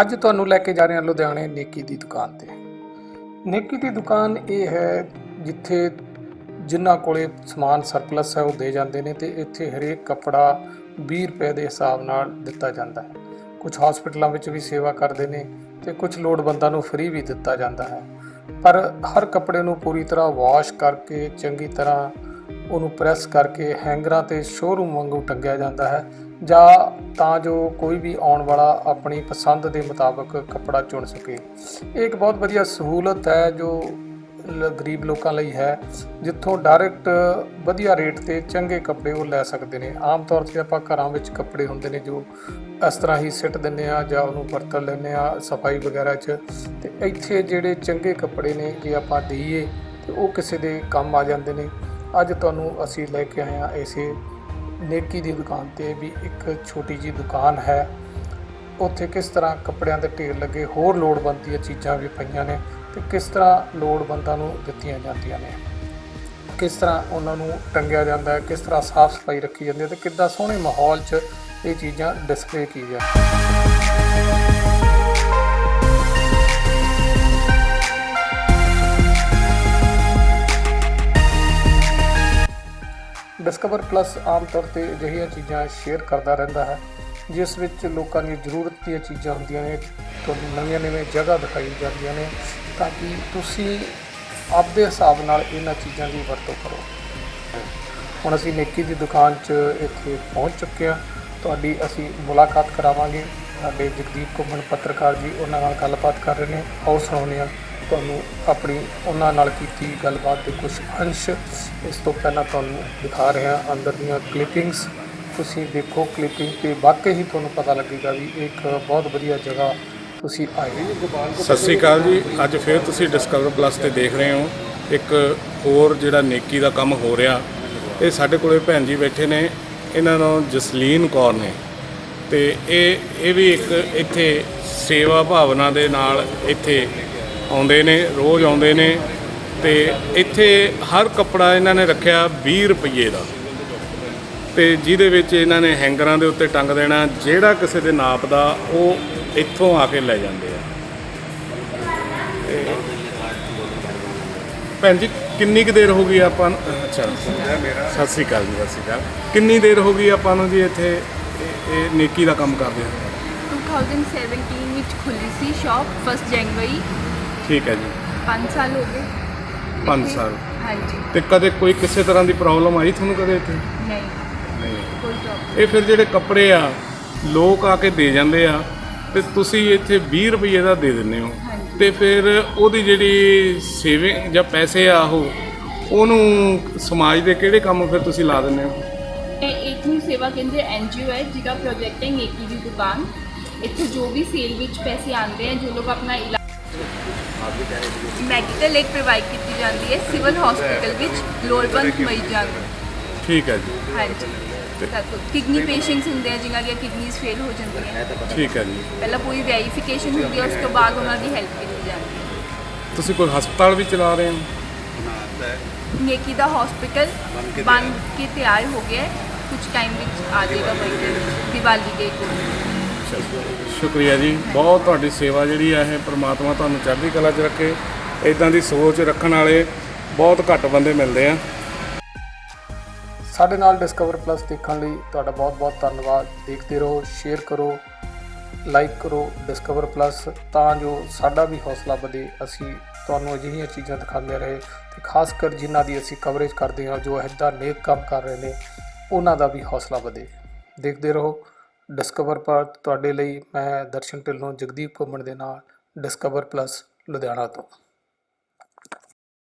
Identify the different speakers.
Speaker 1: ਅੱਜ ਤੁਹਾਨੂੰ ਲੈ ਕੇ ਜਾ ਰਹੇ ਹਾਂ ਲੁਧਿਆਣੇ ਨੇਕੀ ਦੀ ਦੁਕਾਨ ਤੇ। ਨੇਕੀ ਦੀ ਦੁਕਾਨ ਇਹ ਹੈ ਜਿੱਥੇ ਜਿਨ੍ਹਾਂ ਕੋਲੇ ਸਮਾਨ ਸਰਪਲਸ ਹੈ, ਉਹ ਦੇ ਜਾਂਦੇ ਨੇ ਤੇ ਇੱਥੇ ਹਰੇਕ ਕੱਪੜਾ 20 ਰੁਪਏ ਦੇ ਹਿਸਾਬ ਨਾਲ ਦਿੱਤਾ ਜਾਂਦਾ ਹੈ। ਕੁਝ ਹਸਪੀਟਲਾਂ ਵਿੱਚ ਵੀ ਸੇਵਾ ਕਰਦੇ ਨੇ ਤੇ ਕੁਝ ਲੋੜਵੰਦਾਂ ਨੂੰ ਫ੍ਰੀ ਵੀ ਦਿੱਤਾ ਜਾਂਦਾ ਹੈ। ਪਰ ਹਰ ਕੱਪੜੇ ਨੂੰ ਪੂਰੀ ਤਰ੍ਹਾਂ ਵਾਸ਼ ਕਰਕੇ, ਚੰਗੀ ਤਰ੍ਹਾਂ ਉਹਨੂੰ ਪ੍ਰੈਸ ਕਰਕੇ ਹੈਂਗਰਾਂ ਤੇ ਸ਼ੋਰੂਮ ਵਾਂਗੂ ਟੰਗਿਆ ਜਾਂਦਾ ਹੈ ਜਾਂ ਤਾਂ ਜੋ ਕੋਈ ਵੀ ਆਉਣ ਵਾਲਾ ਆਪਣੀ ਪਸੰਦ ਦੇ ਮੁਤਾਬਕ ਕੱਪੜਾ ਚੁਣ ਸਕੇ। ਇਹ ਇੱਕ ਬਹੁਤ ਵਧੀਆ ਸਹੂਲਤ ਹੈ ਜੋ ਲ- ਗਰੀਬ ਲੋਕਾਂ ਲਈ ਹੈ, ਜਿੱਥੋਂ ਡਾਇਰੈਕਟ ਵਧੀਆ ਰੇਟ ਤੇ ਚੰਗੇ ਕੱਪੜੇ ਉਹ ਲੈ ਸਕਦੇ ਨੇ। ਆਮ ਤੌਰ ਤੇ ਆਪਾਂ ਘਰਾਂ ਵਿੱਚ ਕੱਪੜੇ ਹੁੰਦੇ ਨੇ ਜੋ ਇਸ ਤਰ੍ਹਾਂ ਹੀ ਸਿੱਟ ਦਿੰਦੇ ਆ ਜਾਂ ਉਹਨੂੰ ਵਰਤ ਲੈਂਦੇ ਆ ਸਫ਼ਾਈ ਵਗੈਰਾ 'ਚ। ਤੇ ਇੱਥੇ ਜਿਹੜੇ ਚੰਗੇ ਕੱਪੜੇ ਨੇ ਜੇ ਆਪਾਂ ਦਈਏ ਤੇ ਉਹ ਕਿਸੇ ਦੇ ਕੰਮ ਆ ਜਾਂਦੇ ਨੇ। ਅੱਜ ਤੁਹਾਨੂੰ ਅਸੀਂ ਲੈ ਕੇ ਆਏ ਆ ਇਸੇ ਨੇਕੀ ਦੀ ਦੁਕਾਨ ਤੇ ਵੀ ਇੱਕ ਛੋਟੀ ਜੀ ਦੁਕਾਨ ਹੈ। ਉੱਥੇ ਕਿਸ ਤਰ੍ਹਾਂ ਕੱਪੜਿਆਂ ਦੇ ਢੇਰ ਲੱਗੇ, ਹੋਰ ਲੋੜਵੰਦ ਦੀਆਂ ਚੀਜ਼ਾਂ ਵੀ ਪਈਆਂ ਨੇ ਤੇ ਕਿਸ ਤਰ੍ਹਾਂ ਲੋੜਵੰਦਾਂ ਨੂੰ ਦਿੱਤੀਆਂ ਜਾਂਦੀਆਂ ਨੇ। ਕਿਸ ਤਰ੍ਹਾਂ ਉਹਨਾਂ ਨੂੰ ਟੰਗਿਆ ਜਾਂਦਾ ਹੈ, ਕਿਸ ਤਰ੍ਹਾਂ ਸਾਫ਼ ਸਫ਼ਾਈ ਰੱਖੀ ਜਾਂਦੀ ਹੈ ਤੇ ਕਿੱਦਾਂ ਸੋਹਣੇ ਮਾਹੌਲ 'ਚ ਇਹ ਚੀਜ਼ਾਂ ਡਿਸਪਲੇ ਕੀਤੀਆਂ ਡਿਸਕਵਰ ਪਲੱਸ ਆਮ ਤੌਰ ਤੇ ਅਜਿਹੀਆਂ ਚੀਜ਼ਾਂ ਸ਼ੇਅਰ ਕਰਦਾ ਰਹਿੰਦਾ ਹੈ, ਜਿਸ ਵਿੱਚ ਲੋਕਾਂ ਦੀ ਜ਼ਰੂਰਤ ਦੀਆਂ ਚੀਜ਼ਾਂ ਹੁੰਦੀਆਂ ਨੇ, ਤੁਹਾਨੂੰ ਨਵੀਆਂ ਨਵੀਆਂ ਜਗ੍ਹਾ ਦਿਖਾਈ ਜਾਂਦੀਆਂ ਨੇ, ਤਾਂ ਕਿ ਤੁਸੀਂ ਆਪਦੇ ਹਿਸਾਬ ਨਾਲ ਇਹਨਾਂ ਚੀਜ਼ਾਂ ਦੀ ਵਰਤੋਂ ਕਰੋ। ਹੁਣ ਅਸੀਂ ਨੇਕੀ ਦੀ ਦੁਕਾਨ 'ਚ ਇੱਥੇ ਪਹੁੰਚ ਚੁੱਕੇ ਹਾਂ। ਤੁਹਾਡੀ ਅਸੀਂ ਮੁਲਾਕਾਤ ਕਰਾਵਾਂਗੇ। ਸਾਡੇ ਜਗਦੀਪ ਘੁੰਮਣ ਪੱਤਰਕਾਰ ਜੀ, ਉਹਨਾਂ ਨਾਲ ਗੱਲਬਾਤ ਕਰ ਰਹੇ ਨੇ। ਆਓ ਸੁਣਾਉਂਦੇ ਹਾਂ। ਤੁਹਾਨੂੰ ਆਪਣੀ ਉਹਨਾਂ ਨਾਲ ਕੀਤੀ ਗੱਲਬਾਤ ਦੇ ਕੁਝ ਅੰਸ਼। ਇਸ ਤੋਂ ਪਹਿਲਾਂ ਤੁਹਾਨੂੰ ਦਿਖਾ ਰਿਹਾ ਅੰਦਰ ਦੀਆਂ ਕਲਿੱਪਿੰਗਸ ਤੁਸੀਂ ਦੇਖੋ ਕਲਿੱਪਿੰਗ ਤੇ ਵਾਕਈ ਹੀ ਤੁਹਾਨੂੰ ਪਤਾ ਲੱਗੇਗਾ ਵੀ ਇਹ ਇੱਕ ਬਹੁਤ ਵਧੀਆ ਜਗ੍ਹਾ ਤੁਸੀਂ ਆਏ। ਹੋ
Speaker 2: ਸਤਿ ਸ੍ਰੀ ਅਕਾਲ ਜੀ। ਅੱਜ ਫਿਰ ਤੁਸੀਂ ਡਿਸਕਵਰ ਪਲੱਸ ਤੇ ਦੇਖ ਰਹੇ ਹੋ। ਇੱਕ ਹੋਰ ਜਿਹੜਾ ਨੇਕੀ ਦਾ ਕੰਮ ਹੋ ਰਿਹਾ। ਇਹ ਸਾਡੇ ਕੋਲੇ ਭੈਣ ਜੀ ਬੈਠੇ ਨੇ। ਇਹਨਾਂ ਨੂੰ ਜਸਲੀਨ ਕੌਰ ਨੇ। ਤੇ ਇਹ ਇਹ ਵੀ ਇੱਕ ਇੱਥੇ ਸੇਵਾ ਭਾਵਨਾ ਦੇ ਨਾਲ ਇੱਥੇ ਆਉਂਦੇ ਨੇ, ਰੋਜ਼ ਆਉਂਦੇ ਨੇ ਤੇ ਇੱਥੇ ਹਰ ਕੱਪੜਾ ਇਹਨਾਂ ਨੇ ਰੱਖਿਆ 20 ਰੁਪਏ ਦਾ। ਤੇ ਜਿਹਦੇ ਵਿੱਚ ਇਹਨਾਂ ਨੇ ਹੈਂਗਰਾਂ ਦੇ ਉੱਤੇ ਟੰਗ ਦੇਣਾ, ਜਿਹੜਾ ਕਿਸੇ ਦੇ ਨਾਪ ਦਾ, ਉਹ ਇੱਥੋਂ ਆ ਕੇ ਲੈ ਜਾਂਦੇ ਆ। ਤੇ ਭੈਣ ਜੀ, ਕਿੰਨੀ ਕੁ ਦੇਰ ਹੋ ਗਈ ਆਪਾਂ ਅੱਛਾ, ਸਤਿ ਸ੍ਰੀ ਅਕਾਲ ਜੀ, ਸਤਿ ਸ੍ਰੀ ਅਕਾਲ। ਕਿੰਨੀ ਦੇਰ ਹੋ ਗਈ ਆਪਾਂ ਨੂੰ ਜੀ ਇੱਥੇ ਇਹ- ਨੇਕੀ ਦਾ ਕੰਮ ਕਰਦੇ ਆ
Speaker 3: 2017 ਵਿੱਚ ਖੁੱਲੀ ਸੀ ਸ਼ਾਪ ਫਸਟ ਜਨਵਰੀ
Speaker 2: ਠੀਕ ਹੈ ਜੀ।
Speaker 3: 5 ਸਾਲ ਹੋ ਗਏ।
Speaker 2: ਪੰਜ
Speaker 3: ਇੱਥੇ-
Speaker 2: ਸਾਲ।
Speaker 3: ਹਾਂਜੀ।
Speaker 2: ਤੇ ਕਦੇ ਕੋਈ ਕਿਸੇ ਤਰ੍ਹਾਂ ਦੀ ਪ੍ਰੋਬਲਮ ਆਈ ਤੁਹਾਨੂੰ ਕਦੇ ਇੱਥੇ?
Speaker 3: ਨਹੀਂ।
Speaker 2: ਨਹੀਂ।
Speaker 3: ਕੋਈ ਪ੍ਰੋਬਲਮ
Speaker 2: ਇਹ ਫਿਰ ਜਿਹੜੇ ਕੱਪੜੇ ਆ ਲੋਕ ਆ ਕੇ ਦੇ ਜਾਂਦੇ ਆ ਤੇ ਤੁਸੀਂ ਇੱਥੇ 20 ਰੁਪਏ ਦਾ ਦੇ ਦਿੰਦੇ ਹੋ।
Speaker 3: ਹਾਂਜੀ।
Speaker 2: ਤੇ ਫਿਰ ਉਹਦੀ ਜਿਹੜੀ ਸੇਵਿੰਗ ਜਾਂ ਪੈਸੇ ਆ ਉਹ ਉਹਨੂੰ ਸਮਾਜ ਦੇ ਕਿਹੜੇ ਕੰਮ ਫਿਰ ਤੁਸੀਂ ਲਾ ਦਿੰਦੇ ਹੋ?
Speaker 3: ਇਹ ਇੱਕ ਨੂੰ ਸੇਵਾ ਕੇਂਦਰ ਐਨਜੀਓ ਹੈ ਜਿਹਦਾ ਪ੍ਰੋਜੈਕਟ ਹੈ ਨੇਕੀ ਦੀ ਦੁਕਾਨ ਇੱਥੇ ਜੋ ਵੀ ਸੇਲ ਵਿੱਚ ਪੈਸੇ ਆਉਂਦੇ हैं ਜੋ ਲੋਕ ਆਪਣਾ ਇਲਾਜ ਮੈਡੀਕਲ ਏਡ ਪ੍ਰੋਵਾਈਡ ਕੀਤੀ ਜਾਂਦੀ ਹੈ ਸਿਵਲ ਹਸਪੀਟਲ ਵਿੱਚ ਲੋੜਵੰਦ ਮਰੀਜ਼ਾਂ ਨੂੰ।
Speaker 2: ਠੀਕ ਹੈ ਜੀ।
Speaker 3: ਹਾਂਜੀ। ਕਿਡਨੀ ਪੇਸ਼ੈਂਟਸ ਹੁੰਦੇ ਆ ਜਿਨ੍ਹਾਂ ਦੀਆਂ ਕਿਡਨੀਜ਼ ਫੇਲ ਹੋ ਜਾਂਦੀਆਂ।
Speaker 2: ਠੀਕ ਹੈ ਜੀ।
Speaker 3: ਪਹਿਲਾਂ ਪੂਰੀ ਵੈਰੀਫਿਕੇਸ਼ਨ ਹੁੰਦੀ ਹੈ ਉਸ ਤੋਂ ਬਾਅਦ ਉਹਨਾਂ ਦੀ ਹੈਲਪ ਕੀਤੀ ਜਾਂਦੀ ਹੈ।
Speaker 2: ਤੁਸੀਂ ਕੋਈ ਹਸਪਤਾਲ ਵੀ ਚਲਾ ਰਹੇ ਹੋ?
Speaker 3: ਨੇਕੀ ਦਾ ਹਸਪੀਟਲ ਬਣ ਕੇ ਤਿਆਰ ਹੋ ਗਿਆ ਹੈ। ਕੁਝ ਟਾਈਮ ਵਿੱਚ ਆ ਜਾਏਗਾ ਬਈ ਦੀਵਾਲੀ ਦੇ ਕੋਲ
Speaker 2: ਸ਼ੁਕਰੀਆ ਜੀ। ਬਹੁਤ ਤੁਹਾਡੀ ਸੇਵਾ ਜਿਹੜੀ ਹੈ ਇਹ ਪ੍ਰਮਾਤਮਾ ਤੁਹਾਨੂੰ ਚੜ੍ਹਦੀ ਕਲਾ 'ਚ ਰੱਖੇ। ਇਦਾਂ ਦੀ ਸੋਚ ਰੱਖਣ ਵਾਲੇ ਬਹੁਤ ਘੱਟ ਬੰਦੇ ਮਿਲਦੇ ਆ।
Speaker 1: ਸਾਡੇ ਨਾਲ ਡਿਸਕਵਰ ਪਲੱਸ ਦੇਖਣ ਲਈ ਤੁਹਾਡਾ ਬਹੁਤ-ਬਹੁਤ ਧੰਨਵਾਦ। ਦੇਖਦੇ ਰਹੋ ਸ਼ੇਅਰ ਕਰੋ ਲਾਈਕ ਕਰੋ ਡਿਸਕਵਰ ਪਲੱਸ ਤਾਂ ਜੋ ਸਾਡਾ ਵੀ ਹੌਸਲਾ ਵਧੇ। ਅਸੀਂ ਤੁਹਾਨੂੰ ਅਜਿਹੀਆਂ ਚੀਜ਼ਾਂ ਦਿਖਾਉਂਦੇ ਰਹੇ ਤੇ ਖਾਸ ਕਰ ਜਿਨ੍ਹਾਂ ਦੀ ਅਸੀਂ ਕਵਰੇਜ ਕਰਦੇ ਹਾਂ, ਜੋ ਇੱਦਾਂ ਨੇਕ ਕੰਮ ਕਰ ਰਹੇ ਨੇ, ਉਹਨਾਂ ਦਾ ਵੀ ਹੌਸਲਾ ਵਧੇ। ਦੇਖਦੇ ਰਹੋ। ਡਿਸਕਵਰ ਪਰ ਤੁਹਾਡੇ ਲਈ ਮੈਂ ਦਰਸ਼ਨ ਢਿੱਲੋਂ ਜਗਦੀਪ ਘੁੰਮਣ ਦੇ ਨਾਲ ਡਿਸਕਵਰ ਪਲੱਸ ਲੁਧਿਆਣਾ ਤੋਂ।